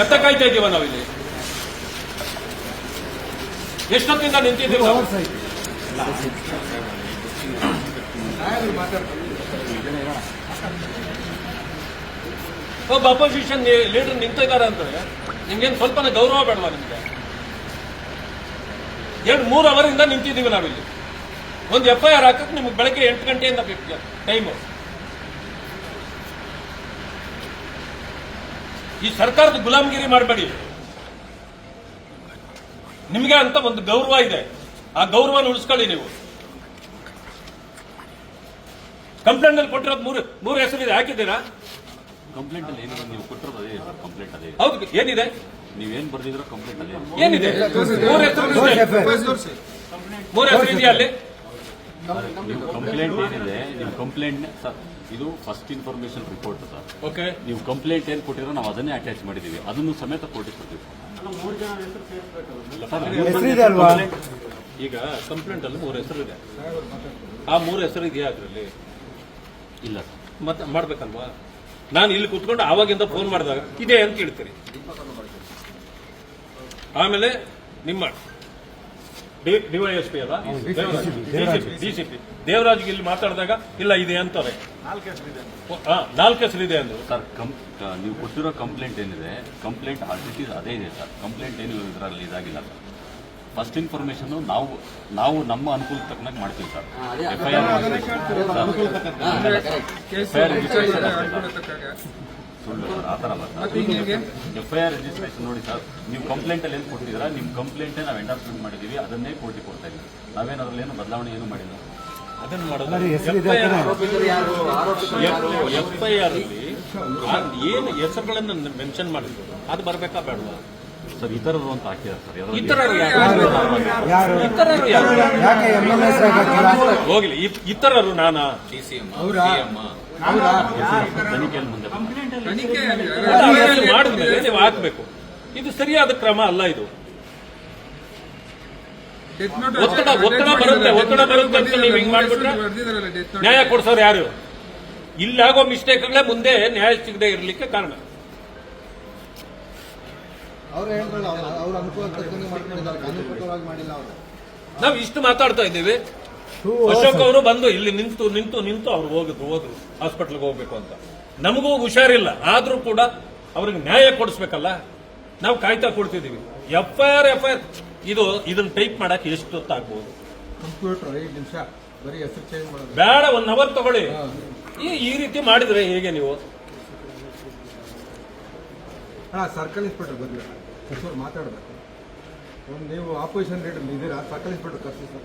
ಕತ್ತ ಕಾಯ್ತಾ ಇದ್ದೀವ ನಾವಿಲ್ಲಿ. ಎಷ್ಟೊತ್ತಿಂದ ನಿಂತಿದ್ದೀವಿ? ಒಬ್ಬ ಅಪೋಸಿಷನ್ ಲೀಡರ್ ನಿಂತಿದ್ದಾರೆ ಅಂದ್ರೆ ನಿಮ್ಗೇನು ಸ್ವಲ್ಪನೇ ಗೌರವ ಬೇಡವಾ ನಿಮ್ಗೆ? ಎರಡು ಮೂರು ಅವರಿಂದ ನಿಂತಿದ್ದೀವಿ ನಾವಿಲ್ಲಿ. ಒಂದು ಎಫ್ ಐ ಆರ್ ಹಾಕಕ್ಕೆ ನಿಮ್ಗೆ ಬೆಳಗ್ಗೆ ಎಂಟು ಗಂಟೆಯಿಂದ ಟೈಮು ಈ ಸರ್ಕಾರದ ಗುಲಾಮಗಿರಿ ಮಾಡಬೇಡಿ. ನಿಮಗೆ ಅಂತ ಒಂದು ಗೌರವ ಇದೆ. ಆ ಗೌರವನ ಉಳಿಸ್ಕೊಳ್ಳಿ ನೀವು. ಕಂಪ್ಲೇಂಟ್ ಅಲ್ಲಿ ಕೊಟ್ಟಿರೋದು ಮೂರು ಮೂರು ಹೆಸರಿದೆ. ಹಾಕಿದ್ದೀರಾ? ಕಂಪ್ಲೇಂಟ್ ಅಲ್ಲಿ ಏನಿದೆ? ನೀವು ಕೊಟ್ಟಿರೋದು ಅದೇ ಕಂಪ್ಲೇಂಟ್ ಅದೇ ಹೌದು ಏನಿದೆ? ನೀವೇನ್ ಬರ್ದಿದ್ರ ಕಂಪ್ಲೇಂಟ್ ಅಲ್ಲಿ ಏನಿದೆ? ಮೂರು ಹೆಸರು ಮೂರು ಹೆಸರು ಇದೆಯಾ ಅಲ್ಲಿ. ನೀವು ಕಂಪ್ಲೇಂಟ್ ಏನಿದೆ ನಿಮ್ಮ ಕಂಪ್ಲೇಂಟ್ ಸರ್ ಇದು first information report sir okay ನೀವು ಕಂಪ್ಲೇಂಟ್ ಏನು ಕೊಟ್ಟಿರೋ ನಾವು ಅದನ್ನೇ ಅಟ್ಯಾಚ್ ಮಾಡಿದೀವಿ. ಅದನ್ನು ಸಮೇತ ಅಲ್ವಾ? complaint- ಈಗ ಕಂಪ್ಲೇಂಟ್ ಅಲ್ಲಿ ಮೂರು ಹೆಸರು ಇದೆ. ಆ ಮೂರು ಹೆಸರು ಇದೆಯಾ ಅದರಲ್ಲಿ? ಇಲ್ಲ ಸರ್. ಮತ್ತೆ ಮಾಡ್ಬೇಕಲ್ವಾ? ನಾನು ಇಲ್ಲಿ ಕುತ್ಕೊಂಡು ಆವಾಗಿಂದ ಫೋನ್ ಮಾಡಿದಾಗ ಇದೆ ಅಂತ ಹೇಳ್ತೀರಿ ಆಮೇಲೆ ನಿಮ್ಮ ಡಿವೈಎಸ್ಪಿ ಅಲ್ಲ? ಡಿಸಿಪಿ ದೇವರಾಜ್ಗೆ ಇಲ್ಲಿ ಮಾತಾಡಿದಾಗ ಇಲ್ಲ ಇದೆ ಅಂತಾರೆ. ನಾಲ್ಕು ಹೆಸರು ಇದೆ ಅಂದ್ರು. ಸರ್ ನೀವು ಕೊಟ್ಟಿರೋ ಕಂಪ್ಲೇಂಟ್ ಏನಿದೆ? ಕಂಪ್ಲೇಂಟ್ ಆರ್ಟಿಸ್ ಅದೇ ಇದೆ ಸರ್. ಕಂಪ್ಲೇಂಟ್ ಏನು ಇದರಲ್ಲಿ ಇದಾಗಿಲ್ಲ ಸರ್. ಫಸ್ಟ್ ಇನ್ಫಾರ್ಮೇಶನ್ ನಾವು ನಾವು ನಮ್ಮ ಅನುಕೂಲ ತಕ್ಕನಾಗಿ ಮಾಡ್ತೀವಿ ಸರ್. ಎಫ್ ಐ ಆರ್ ಸುಳ್ಳು ಸರ್ ಆ ಥರ ಎಫ್ ಐ ಆರ್ ರಿಜಿಸ್ಟ್ರೇಷನ್ ನೋಡಿ ಸರ್ ನೀವು ಕಂಪ್ಲೇಂಟ್ ಅಲ್ಲಿ ಏನು ಕೊಟ್ಟಿದ್ದೀರಾ ನಿಮ್ಮ ಕಂಪ್ಲೇಂಟೇ ನಾವು ಎಂಡಾರ್ಸ್ಮೆಂಟ್ ಮಾಡಿದ್ದೀವಿ ಅದನ್ನೇ ಕೋರ್ಟಿಗೆ ಕೊಡ್ತಾ ಇದ್ದೀವಿ. ಏನು ಬದಲಾವಣೆ ಏನು ಮಾಡಿಲ್ಲ. ಅದನ್ನ. ಮಾಡೋದು ಎಫ್ ಐ ಆರ್ ಏನು ಹೆಸರುಗಳನ್ನು ಮೆನ್ಷನ್ ಮಾಡಿದ್ರು ಅದು ಬರ್ಬೇಕಾ ಬೇಡವಾ? ಸರ್ ಇತರರು ಅಂತ ಹಾಕಿದ್ದಾರೆ ಸರ್. ಇತರರು ಇತರರು ಯಾರು? ಹೋಗ್ಲಿ ಇತರರು ನಾನಾ? ಮುಂದೆ ಬರ್ತಾರೆ. ಮಾಡಿದ್ಮೇಲೆ ನೀವು ಹಾಕ್ಬೇಕು ಇದು ಸರಿಯಾದ ಕ್ರಮ ಅಲ್ಲ ಇದು. ಒತ್ತಡ ಒತ್ತಡ ಬರುತ್ತೆ. ಒತ್ತಡ ಬರುತ್ತೆ ಅಂತ ನೀವು ಹಿಂಗ್ ಮಾಡ್ಬಿಟ್ರೆ? ನ್ಯಾಯ ಕೊಡ್ಸೋರು ಯಾರು? ಇಲ್ಲಾಗೋ ಮಿಸ್ಟೇಕ್ಗಳೇ ಮುಂದೆ ನ್ಯಾಯ ಸಿಗದೆ ಇರ್ಲಿಕ್ಕೆ ಕಾರಣ. ಅವ್ರು ಹೇಳ್ಕೊಳ್ಳ ಅವ್ರ ಅನುಕೂಲ ಮಾಡ್ಕೊಂಡಿದ್ದಾರೆ ಕಾನೂನುಬದ್ಧವಾಗಿ ಮಾಡಿಲ್ಲ ಅವರು. ನಾವು ಇಷ್ಟು ಮಾತಾಡ್ತಾ ಇದ್ದೀವಿ. ಅಶೋಕ್ ಅವರು ಬಂದು ಇಲ್ಲಿ ನಿಂತು ನಿಂತು ನಿಂತು ಅವ್ರು ಹೋಗಿದ್ರು ಹೋದ್ರು. ಹಾಸ್ಪಿಟಲ್ಗೆ ಹೋಗ್ಬೇಕು ಅಂತ. ನಮಗೂ ಹುಷಾರಿಲ್ಲ. ಆದ್ರೂ ಕೂಡ ಅವ್ರಿಗೆ ನ್ಯಾಯ ಕೊಡಿಸ್ಬೇಕಲ್ಲ? ನಾವು ಕಾಯ್ತಾ ಕೊಡ್ತಿದೀವಿ. F I R F I R ಇದು ಇದನ್ನ ಟೈಪ್ ಮಾಡಕ್ಕೆ ಎಷ್ಟು ಹೊತ್ತಾಗ್ಬೋದು ಕಂಪ್ಯೂಟರ್ ಐದು ನಿಮಿಷ. ಬರೀ ಹೆಸರು ಚೇಂಜ್ ಮಾಡೋದು. ಬೇಡ ಒನ್ ಅವರ್ ತಗೊಳ್ಳಿ. ಈ ಈ ರೀತಿ ಮಾಡಿದ್ರೆ ಹೇಗೆ ನೀವು? ಹಾ ಸರ್ಕಲ್ ಇನ್ಸ್ಪೆಕ್ಟರ್ ಬರಲಿ. ಸರ್ ಮಾತಾಡಬೇಕು. ಒಂದು ನೀವು ಆಪೋಸಿಷನ್ ಲೀಡರ್ ಇದ್ದೀರಾ ಸರ್ಕಲ್ ಇನ್ಸ್ಪೆಕ್ಟರ್ ಕರ್ಸಿ ಸರ್.